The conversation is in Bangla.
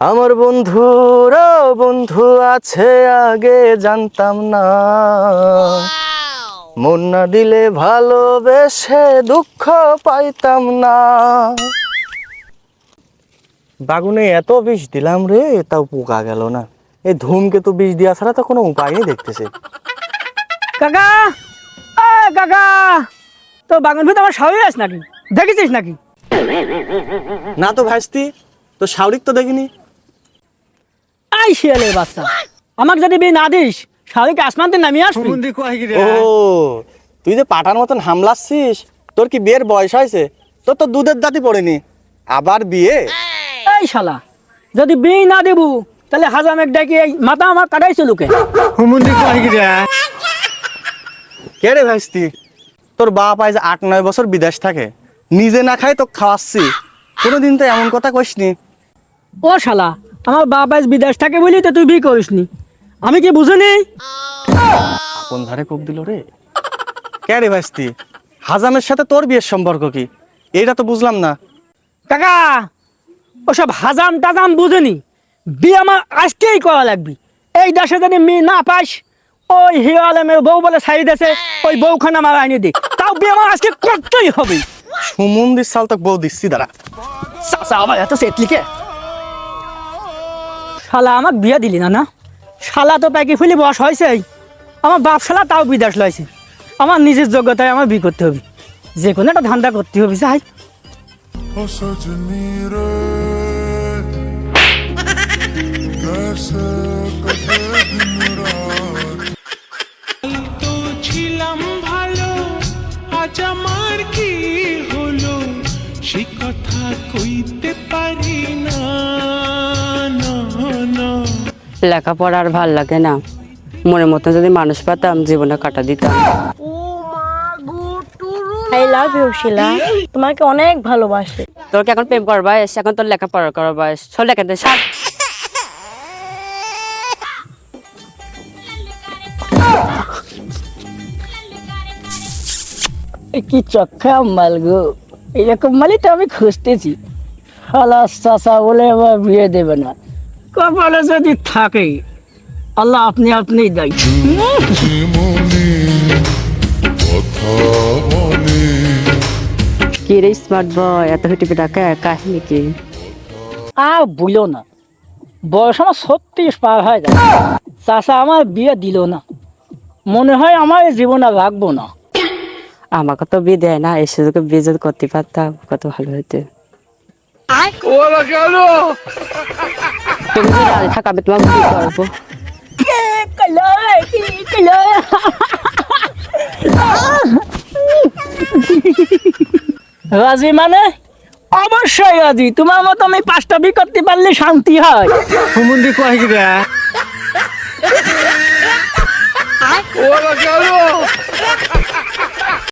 আমার বন্ধুরা, বন্ধু আছে আগে, জানতাম না। মন না দিলে ভালোবেসে দুঃখ পাইতাম না। বাগুনে এত বিষ দিলাম রে, তাও পোকা গেল না। এই ধূমকেতু বিষ দেওয়া ছাড়া তো কোনো উপায় দেখতেছে। কাকা! কাকা! তো বাগান ভিতরে আমার নাকি? দেখেছিস নাকি? না তো ভাইস্তি তো শাওরিক তো দেখিনি। আই শিয়ালের বাচ্চা। আমাকে যদি বিয়ে না দিস আসমানতে নামিয়ে আসবি। ও তুই যে পাটার মতন হামলাচ্ছিস তোর কি বিয়ের বয়স হয়েছে? তোর তো দুধের দাঁতি পড়েনি। আবার বিয়ে? এই শালা যদি বিয়ে না দেবু তাহলে হাজামেক ডেকে এই মাথা আমার কাটাইছে লোকে। কে রে ভাইস্তি? তোর বাপ আজ আট নয় বছর বিদেশ থাকে। নিজে না খাই তো খাওয়াচ্ছি। কোনোদিন তো এমন কথা কইসনি। ও শালা আমার বাপ আজ বিদেশ থাকে বলি তো তুই বিয়ে করিসনি। আমি কি বুঝিনি? কোন ধারে কোপ দিল রে। কে রে ভাইস্তি? হাজামের সাথে তোর বিয়ের সম্পর্ক কি? এটা তো বুঝলাম না। কাকা ওসব হাজাম টাজাম বুঝিনি। বিয়ে আমার আজকেই করা লাগবে। এই দেশে যদি মেয়ে না পাস ওই হিয়ালে আলমের বউ বলে সাই দেছে ওই বউখানা আমার আইনি দি। তাও বিয়ে আমার আজকে করতেই হবে। সুমন্দির সাল তক বউ দিচ্ছি দাঁড়া। সাসা আবার এত সেটলিকে শালা আমার বিয়ে দিলি না না? শালা তো প্যাকি ফুলি বস হয়েছে আমার বাপ শালা তাও বিদেশ লয়েছে আমার নিজের যোগ্যতায় আমার বিয়ে করতে হবে। যে কোনো একটা ধান্দা করতে হবে যাই। कैसे আজ আমার কি হলো? সে কথা কইতে পারি না না না। লেখাপড়া আর ভালো লাগে না। মনের মতো যদি মানুষ পেতাম জীবনে কাটা দিতাম। আই লাভ ইউ শিলা তোমাকে অনেক ভালোবাসে। তোর কি এখন প্রেম করার বয়স? এখন তোর লেখাপড়া করার বয়স। সব লেখা দে কি চক্ষা মাল গো? এরকম মালই তো আমি খুঁজতেছি। শালা চাচা বলে আবার বিয়ে দেবে না। কপালে যদি থাকে আল্লাহ আপনি আপনি দায়ী। মনে কি রে স্মার্ট বয় এত হিটিপি ডাকা কাহিনী কি? আর বুঝলো না বয়স আমার ছত্রিশ পার হয়ে যায় চাচা আমার বিয়ে দিল না। মনে হয় আমার জীবনে রাখব না। আমাকে তো বিয়ে দেয় না এসে সুযোগে বিয়ে যদি করতে পারতাম কত ভালো হতো তুমি রাজি থাকো আমি তোমাকে বিয়ে করব? রাজি মানে? অবশ্যই রাজি। তোমার মতো আমি পাঁচটা বি করতে পারলে শান্তি হয়। সুমন্দি কয় কি রে